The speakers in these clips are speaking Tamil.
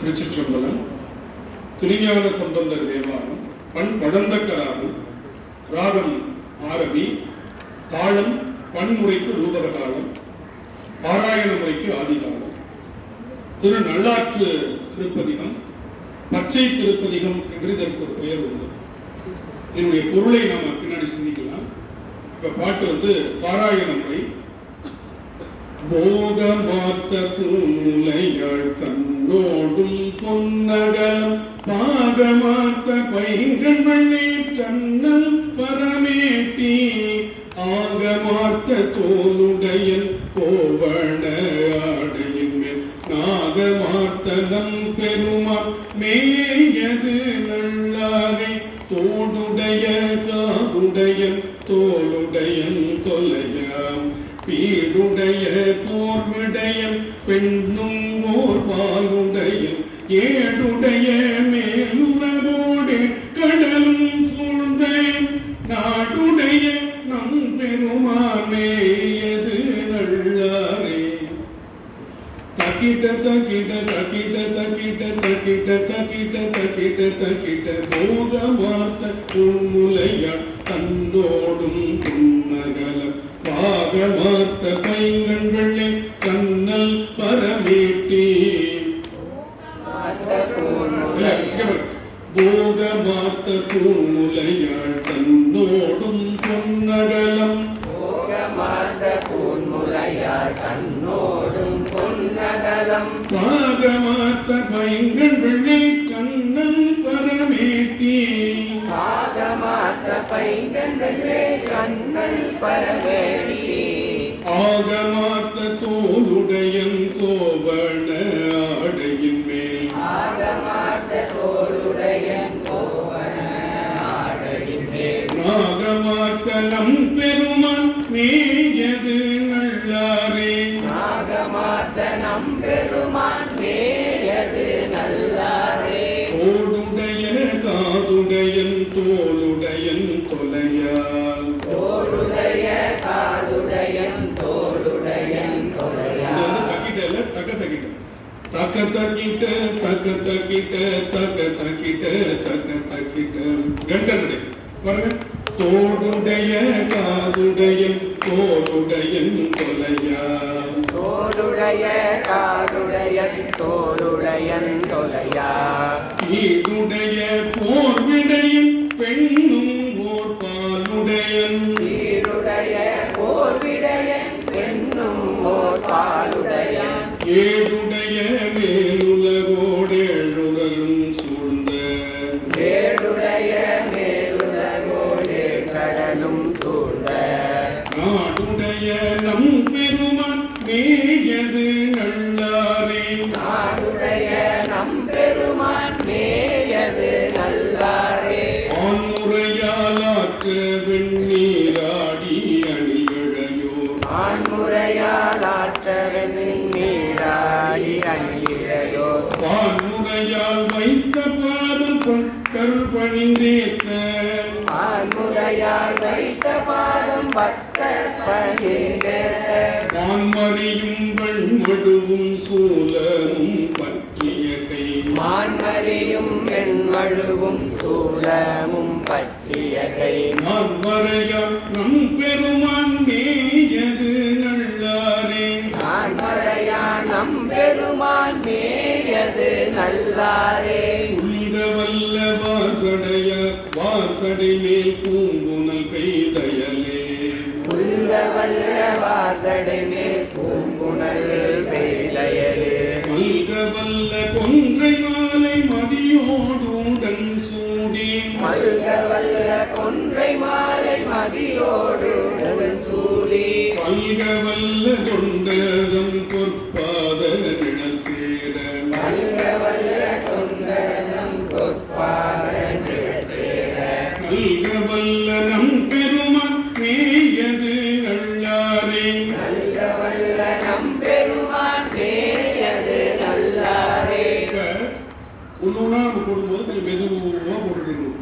திருச்சிற்றம்பலம் திருஞான சம்பந்தர் தேவாரம் பண் வடந்தக்கராகும் ராகம் ஆரவி தாளம் பன்முறைக்கு ரூபக தாளம் பாராயண முறைக்கு ஆதிகாலம் திரு நல்லாற்று திருப்பதிகம் பச்சை திருப்பதிகம் என்று இதற்கு ஒரு பெயர் உண்டு. என்னுடைய பொருளை நாம் பின்னாடி சிந்திக்கலாம். இப்போ பாட்டு வந்து பாராயண முறை. போகமாத்த தன் கண்ணோடும் பொன்னகலம் பாகமாத்த பைங்கன் வெள்ளி கண்ணல் பரமேட்டி ஆகமாத்த தோளுடையன் கோவண ஆடையின் மேல் நாகமாத்த நம் பெருமா மே தகிட்ட தகிட்ட தகிட்ட தகிட்ட போத வார்த்த புன்முலையாள் தன்னோடும் புன்னகல பாகமார்த்த பைங்கண்களே கண்ணல் பரமேட்டி போகமாத்த பூமுலையாள் தன்னோடும் பொன்னகலம் போகமாத்த பூமுலையாள் தன்னோடும் பொன்னகலம் பாகமாத்த பைங்கண் പൈതണ്ടല്ലേ കണ്ണൽ പരവേടി ആകമാത്ത തോളുടയൻ കോവണ ആടയിൻ മേൽ ആകമാത്ത തോളുടയൻ കോവണ ആടയിൻ മേൽ ആകമാത്തലം പെരുമ നീ தக்க தக்கிட்ட தக்க தக்கிட்ட தக்க தக்கிட்ட தக்க தக்கிட்ட கண்டனுடைய பாருங்க. தோடுடைய காதுடையன் தோளுடையன் தொலையா? தோளுடைய காதுடையன் தோளுடையன் தொலையா? ஈடுடைய போர்விடையும் பெண்ணும் ஓர் பாலுடையன் வீடுடைய போர்விடையன் நாடுடைய நம்பெருமான் மேயது நல்லாரே. ஆண்முறையாலாக்கு வெண்ணீராடி அணியடையோ ஆண்முறையாலாற்ற வெண்ணீராடி அணியடையோ பான்முறையால் வைத்த பாதம் கருள் பணிந்தேத்த. பான்முறையால் வைத்த பாதம் பக்தர் வான்மறியும் வெண்மடுவும் சூலமும் பற்றிய கை மான்மறியும் வெண்மழுவும் சூலமும் பற்றிய கை நான் வரையா நம் பெருமான் மேயது நல்லாரே. நான் மறையா நம்பெருமான் மேயது நல்லாரே. உள்ள வல்ல வாசடைய வாசடை மேல் பூங்குனல் பெய்தயலே. உள்ள வல்ல வாசடை மேல் பூங்குணல் பெய்தயலே மல்க வல்ல கொன்றை மாலை மதியோடுடன் சூடி. மல்க வல்ல கொன்றை மாலை மதியோடு உடன் சூடி. மல்க வல்ல பொற்பாத ஒன்றுனா நம்ம போடும்போது கொஞ்சம் மெதுவாக போட்டுக்கணும்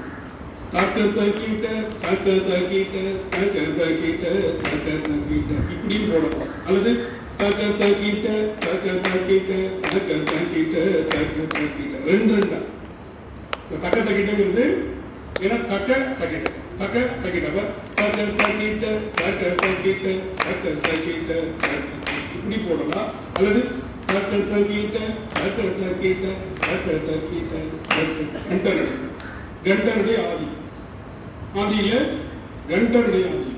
தக்க தாக்கிட்ட தக்க தாக்கிட்ட தக்க தாக்கிட்ட தக்க தாக்கிட்ட இப்படியும் போடலாம் அல்லது தக்க தாக்கிட்ட தக்க தாக்கிட்ட தக்க தாக்கிட்ட தாக்கம் தாக்கிட்ட ரெண்டு ரெண்டா இந்த தக்க தக்கிட்டங்கிறது ஏன்னா தக்க தக்கிட்ட தக்க தக்கிட்ட அப்ப தக்க தக்கிட்ட தக்க தக்கிட்ட தக்க தக்கிட்ட இப்படி போடலாம் அல்லது தக்க ஆதி ஆதியில கண்டனுடைய ஆதி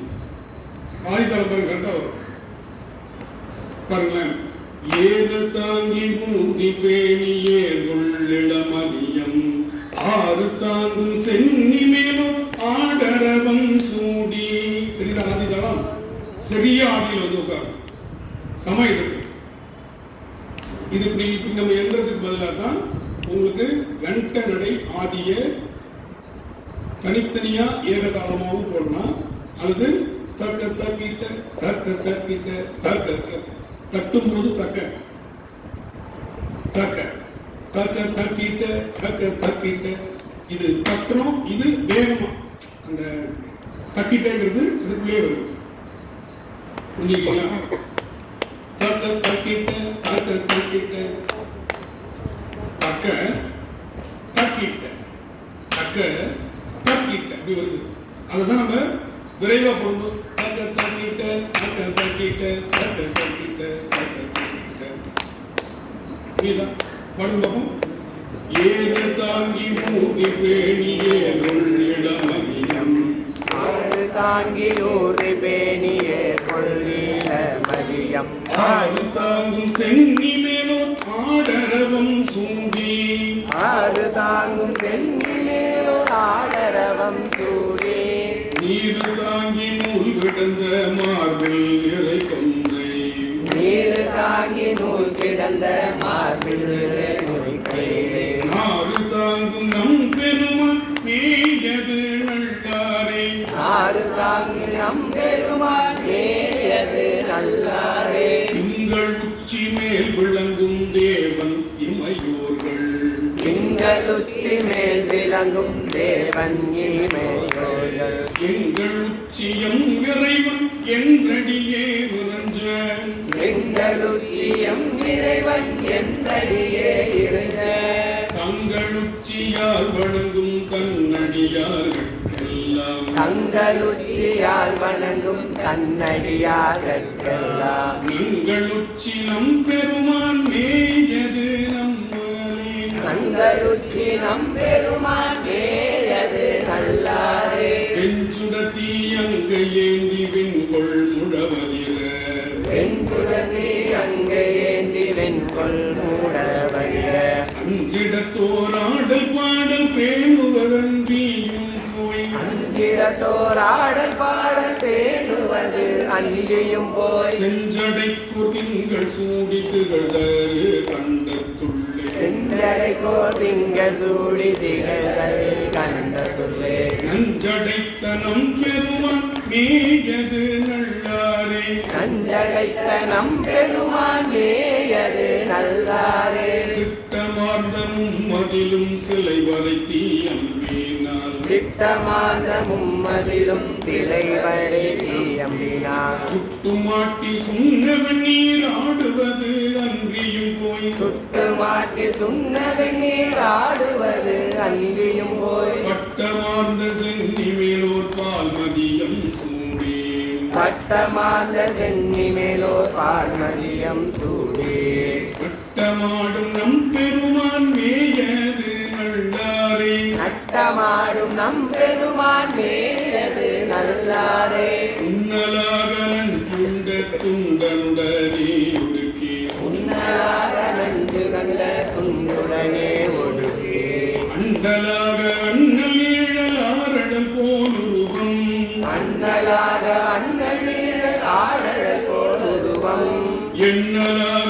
ஆதி தலைமுறை கண்டம் வரும் பாருங்களேன் ஏது தாங்கி மூடி பேணியே உள்ளிடமதியம் ஆறு தாங்கும் சென்னி மேலும் ஆடரவம் சூடி தெரியுதா ஆதிதளம் சரியா ஆதியில் வந்து உட்காரு இருக்கு இது இப்படி இப்படி நம்ம எழுதுறதுக்கு பதிலாக தான் உங்களுக்கு கண்ட நடை ஆதிய தனித்தனியா ஏகதாளமாகவும் போடலாம். அல்லது தக்க தக்கிட்ட தக்க தக்கிட்ட தக்க தட்டும் போது தக்க. தக்க. தக்க தக்கிட்ட தக்க தக்கிட்ட. இது தட்டுறோம் இது வேகமா. அந்த தக்கிட்டேங்கிறது அதுக்குள்ளே வரும். புரிஞ்சுக்கலாம் தக்க தக்க தக்கிட்ட தக்க தக்கிட்ட தக்க தக்கிட்ட அப்படி வருது. அதுதான் நம்ம விரைவா போடும்போது தக்க தக்கிட்ட தக்க தக்கிட்ட தக்க தக்கிட்ட தக்க தக்கிட்ட இதுதான் பாடுங்க பார்ப்போம் ஏது தாங்கி மூடி பேணியே உள்ளிடமதியம் ஆறு தாங்கி ஊறு பேணியே கொள்ளில மதியம் தாங்கும் சென்னி மேலோர் ஆடரவம் சூடி. ஆறு தாங்கும் தென்னிலேலோ ஆடரவம் சூடி நீரு தாங்கி நூல் கிடந்த மார்பில் இறை கொன்றை. நீர் தாங்கி நூல் கிடந்த மார்பில் நுழைக்கையிலே நாடு தாங்கும் நம் பெருமான் மேயது நல்லாரே. ஆறு தாங்கி நம் பெருமான் ஏயது நல்லாரே. திங்கள் உச்சி மேல் விளங்கும் தேவன் இமையோர்கள் திங்கள் உச்சி மேல் விளங்கும் தேவன் எங்கள் உச்சியம் இறைவன் என்றடியே உறஞ்ச எங்கள் உச்சியம் இறைவன் என்றடியே இருந்த தங்கள் உச்சியால் வணங்கும் கண்ணடியார்கள் தங்கள் உச்சியால் வணங்கும் கண்ணடியார்கெல்லாம் நீங்கள் பெருமான் நம்மளே தங்கள் உச்சி நம் பெருமான் ஏயது நல்லாரே பெஞ்சுடத்தி அங்கு ஏந்தி விண்கொள் முழவதிர வெண்குடனே அங்கே ஏந்தி வெண்கொள் மூடவரிய அஞ்சிடத்தோராடல் பாடல் பேணுவதன்றியும் போய். அஞ்சிடத்தோராடல் பாடல் பேணுவது அஞ்சியும் போய். செஞ்சடைக்கு திங்கள் சூடி திகழ்தரு செஞ்சடைக்கோ திங்க சூடி திகழ்கள் கண்டதுள்ளே. நஞ்சடைத்த நம் பெருமான் மேயது நல்லாரே. நஞ்சடைத்த நம் பெருமான் ஏயது நல்லாரே. சித்தமார்ந்த மும்மதிலும் சிலை வதைத்தி சித்தமாத மும்மதிலும் சிலை வழி அம்பினார் சுட்டுமாட்டி சுண்ணவன் நீர் ஆடுவது அன்றியும் போய். சுட்டு மாட்டி சுண்ண வெந்நீர் ஆடுவது அன்றியும் போய். பட்டமார்ந்த சென்னி மேலோர் பால் மதியம் சூடி பட்டமாந்த சென்னி மேலோர் பார்மதியம் சூடி வட்டமாடும் நம் பெருமான் நட்டமாடும் நம் பெருமான் மேயது நல்லாரே. உன்னலாக நன்றுண்ட துண்டனுடனே உடுக்கி உன்னலாக நஞ்சு கண்ட துண்டுடனே ஒடுக்கி. அண்டலாக அண்ணலேழலாரடல் போலுருவம். அண்ணலாக அண்ணீழல் ஆடல் போதுவம் எண்ணலாக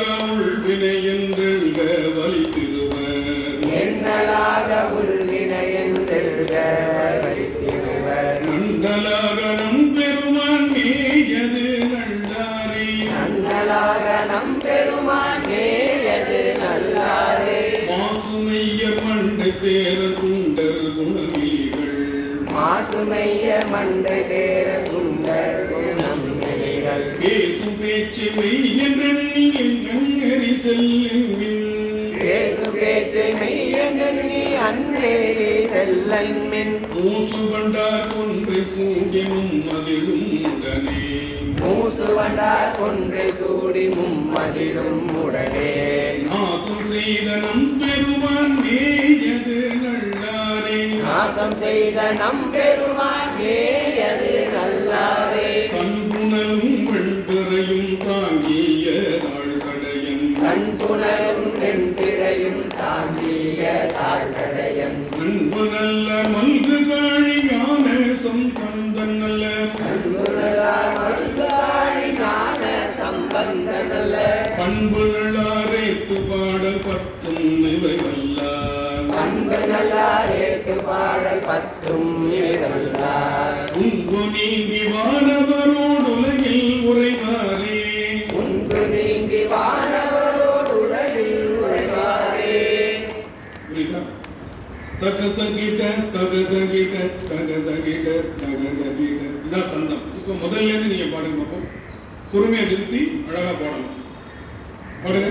தேர குண்டர் குணவீர்கள் மாசுமைய மண்டை தேர குண்டர் குணம் நிலைகள். பேசும் பேச்சு மெய் என்றெண்ண செல்லின் பேசு பேச்சு மெய்யெண்ணி அன்னேரி செல்லன்மின் மூசு கண்டார் ஒன்றை சூடினும் மதிலும் உடனே. மூசு வண்டார் கொன்றை சூடி மும்மதிலும் உடனே. நாசம் செய்த நாசம் செய்த நம் பெருமான் ஏயது நல்லாரே கண்புணலும் வெண்பிறையும் தாங்கிய தாழ்கடையன் கண் புணரும் வெண்பிறையும் தாங்கிய தாழ்கடையன் அன்பு நல்ல மல்கு நல்லார் ஏற்று பாடல் பத்தும் இவல்லார் உங்கு நீங்கி வானவரோடு உலகில் உரைவாரே. ஒன்று நீங்கி வானவரோடு உலகில் புரியுதா தக தகிட தக தகிட தக தகிட தக தகிட இதான் சந்தம். இப்போ முதல்ல இருந்து நீங்க பாடுங்க பார்ப்போம் பொறுமையை நிறுத்தி அழகா பாடணும். பாடுங்க.